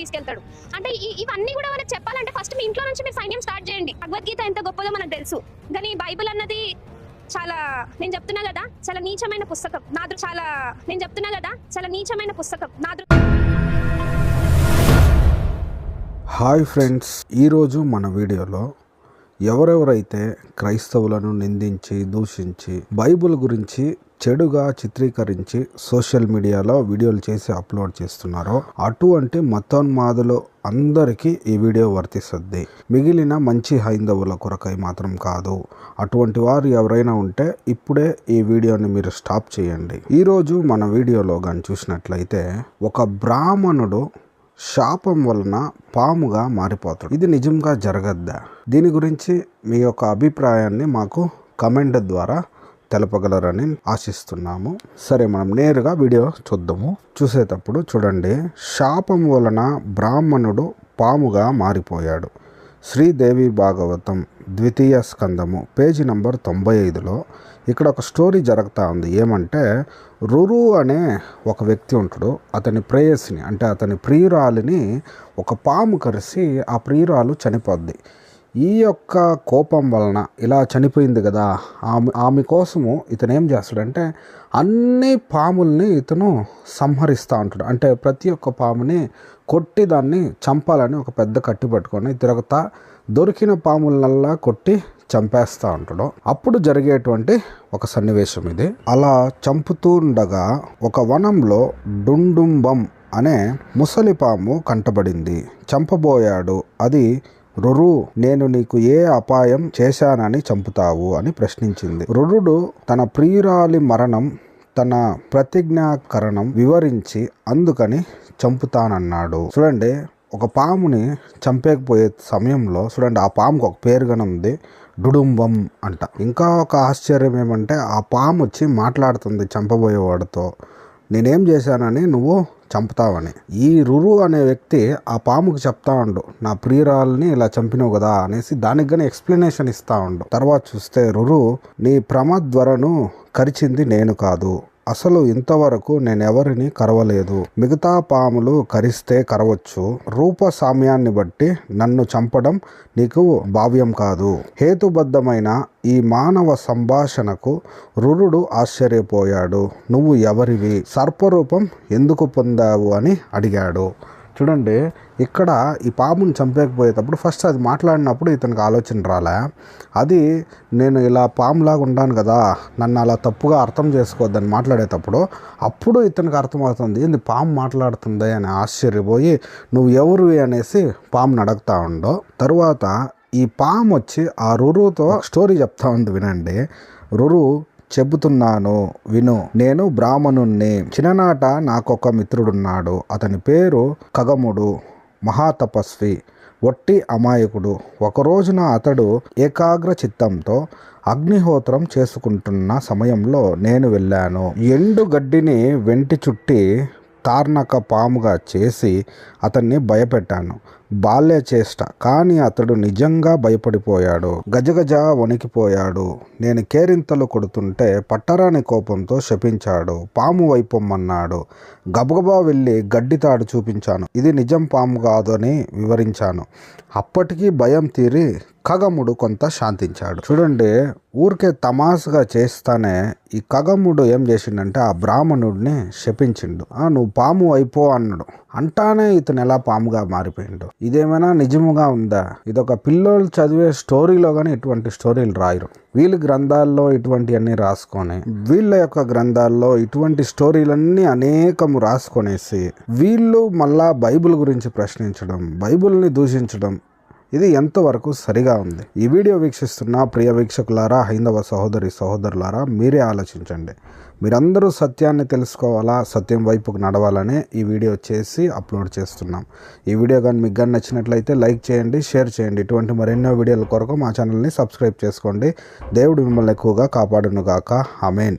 తీసుకెళ్తాడు. అంటే ఇవన్నీ కూడా మనకు చెప్పాలంటే ఫస్ట్ మీ ఇంట్లో నుంచి మీరు సైన్యం స్టార్ట్ చేయండి. భగవద్గీత ఎంత గొప్పదో మనకు తెలుసు. కానీ బైబిల్ అన్నది చాలా నేను చెప్తున్నా కదా చాలా నీచమైన పుస్తకం. నాదు చాలా నేను చెప్తున్నా కదా చాలా నీచమైన పుస్తకం. నా హాయ్ ఫ్రెండ్స్ ఈరోజు మన వీడియోలో ఎవరెవరైతే క్రైస్తవులను నిందించి దూషించి బైబిల్ గురించి చెడుగా చిత్రీకరించి సోషల్ మీడియాలో వీడియోలు చేసి అప్లోడ్ చేస్తున్నారో అటువంటి మతోన్మాదులు అందరికీ ఈ వీడియో వర్తిస్తుంది. మిగిలిన మంచి హైందవుల కొరకై మాత్రం కాదు. అటువంటి వారు ఎవరైనా ఉంటే ఇప్పుడే ఈ వీడియోని మీరు స్టాప్ చేయండి. ఈరోజు మన వీడియోలో కానీ చూసినట్లయితే ఒక బ్రాహ్మణుడు శాపం వలన పాముగా మారిపోతాడు. ఇది నిజంగా జరగద్దా? దీని గురించి మీ యొక్క అభిప్రాయాన్ని మాకు కమెంట్ ద్వారా తెలపగలరని ఆశిస్తున్నాము. సరే మనం నేరుగా వీడియో చూద్దాము. చూసేటప్పుడు చూడండి శాపం వలన బ్రాహ్మణుడు పాముగా మారిపోయాడు. శ్రీదేవి భాగవతం ద్వితీయ స్కందము పేజీ నంబర్ తొంభై ఐదులో ఇక్కడ ఒక స్టోరీ జరుగుతూ ఉంది. ఏమంటే రురు అనే ఒక వ్యక్తి ఉంటాడు. అతని ప్రేయసిని అంటే అతని ప్రియురాలిని ఒక పాము కరిసి ఆ ప్రియురాలు చనిపోద్ది. ఈ యొక్క కోపం వలన ఇలా చనిపోయింది కదా ఆమె ఆమె కోసము ఇతను ఏం చేస్తాడంటే అన్ని పాముల్ని ఇతను సంహరిస్తూ ఉంటాడు. అంటే ప్రతి ఒక్క పాముని కొట్టి దాన్ని చంపాలని ఒక పెద్ద కట్టి పట్టుకొని తిరగతా దొరికిన పాములనల్లా కొట్టి చంపేస్తూ ఉంటాడు. అప్పుడు జరిగేటువంటి ఒక సన్నివేశం ఇది. అలా చంపుతూ ఉండగా ఒక వనంలో డుండుంబం అనే ముసలి పాము కంటబడింది చంపబోయాడు. అది రురు నేను నీకు ఏ అపాయం చేశానని చంపుతావు అని ప్రశ్నించింది. రురుడు తన ప్రియురాలి మరణం తన ప్రతిజ్ఞాకరణం వివరించి అందుకని చంపుతానన్నాడు. చూడండి ఒక పాముని చంపేకపోయే సమయంలో చూడండి ఆ పాముకు ఒక పేరుగానే ఉంది డుడుంబం అంట. ఇంకా ఒక ఆశ్చర్యం ఏమంటే ఆ పాము వచ్చి మాట్లాడుతుంది చంపబోయేవాడితో. నేనేం చేశానని నువ్వు చంపుతావని. ఈ రురు అనే వ్యక్తి ఆ పాముకు చెప్తా ఉండు. నా ప్రియురాల్ని ఇలా చంపినావు కదా అనేసి దానికి కానీ ఎక్స్ప్లెనేషన్ ఇస్తా ఉండు. తర్వాత చూస్తే రురు నీ ప్రమద్వరను కరిచింది నేను కాదు. అసలు ఇంతవరకు నేను ఎవరిని కరవలేదు. మిగతా పాములు కరిస్తే కరవచ్చు. రూప సామ్యాన్ని బట్టి నన్ను చంపడం నీకు భావ్యం కాదు. హేతుబద్ధమైన ఈ మానవ సంభాషణకు రురుడు ఆశ్చర్యపోయాడు. నువ్వు ఎవరివి? సర్పరూపం ఎందుకు పొందావు? అని అడిగాడు. చూడండి ఇక్కడ ఈ పాముని చంపేకపోయేటప్పుడు ఫస్ట్ అది మాట్లాడినప్పుడు ఇతనికి ఆలోచన రాలే. అది నేను ఇలా పాములాగా ఉన్నాను కదా నన్ను అలా తప్పుగా అర్థం చేసుకోవద్దని మాట్లాడేటప్పుడు అప్పుడు ఇతనికి అర్థమవుతుంది ఏంది పాము మాట్లాడుతుంది అని ఆశ్చర్యపోయి నువ్వు ఎవరివి అనేసి పాముని అడుగుతా ఉండో. తరువాత ఈ పాము వచ్చి ఆ రురుతో స్టోరీ చెప్తా ఉంది వినండి. రురు చెబుతున్నాను విను. నేను బ్రాహ్మణుణ్ణి. చిన్ననాట నాకొక మిత్రుడున్నాడు. అతని పేరు కగముడు మహాతపస్వి ఒట్టి అమాయకుడు. ఒకరోజున అతడు ఏకాగ్ర చిత్తంతో అగ్నిహోత్రం చేసుకుంటున్న సమయంలో నేను వెళ్ళాను. ఎండు గడ్డిని వెంటి చుట్టి తార్నక పాముగా చేసి అతన్ని భయపెట్టాను. బాల్య చేష్ట. కానీ అతడు నిజంగా భయపడిపోయాడు. గజగజ వణికిపోయాడు. నేను కేరింతలు కొడుతుంటే పట్టరాని కోపంతో శపించాడు. పాము వైపొమ్మన్నాడు. గబగబా వెళ్ళి గడ్డి తాడు చూపించాను. ఇది నిజం పాము కాదు అని వివరించాను. అప్పటికీ భయం తీరి ఖగముడు కొంత శాంతించాడు. చూడండి ఊరికే తమాసుగా చేస్తానే ఈ కగముడు ఏం చేసిండంటే ఆ బ్రాహ్మణుడిని శపించిండు. ఆ నువ్వు పాము అయిపో అన్నాడు. అంటానే ఇతను ఎలా పాముగా మారిపోయిండు. ఇదేమైనా నిజముగా ఉందా? ఇదొక పిల్లోళ్ళు చదివే స్టోరీలో కానీ ఇటువంటి స్టోరీలు రాయరు. వీళ్ళ గ్రంథాల్లో ఇటువంటివన్నీ రాసుకొని వీళ్ళ యొక్క గ్రంథాల్లో ఇటువంటి స్టోరీలన్నీ అనేకము రాసుకొనేసి వీళ్ళు మళ్ళా బైబిల్ గురించి ప్రశ్నించడం బైబిల్ని దూషించడం ఇది ఎంతవరకు సరిగా ఉంది. ఈ వీడియో వీక్షిస్తున్న ప్రియ వీక్షకులారా హైందవ సహోదరి సహోదరులారా మీరే ఆలోచించండి. మీరందరూ సత్యాన్ని తెలుసుకోవాలా సత్యం వైపుకు నడవాలనే ఈ వీడియో చేసి అప్లోడ్ చేస్తున్నాం. ఈ వీడియో కానీ మీకు కానీ నచ్చినట్లయితే లైక్ చేయండి షేర్ చేయండి. ఇటువంటి మరెన్నో వీడియోల కొరకు మా ఛానల్ని సబ్స్క్రైబ్ చేసుకోండి. దేవుడు మిమ్మల్ని ఎక్కువగా కాపాడును గాక అమేన్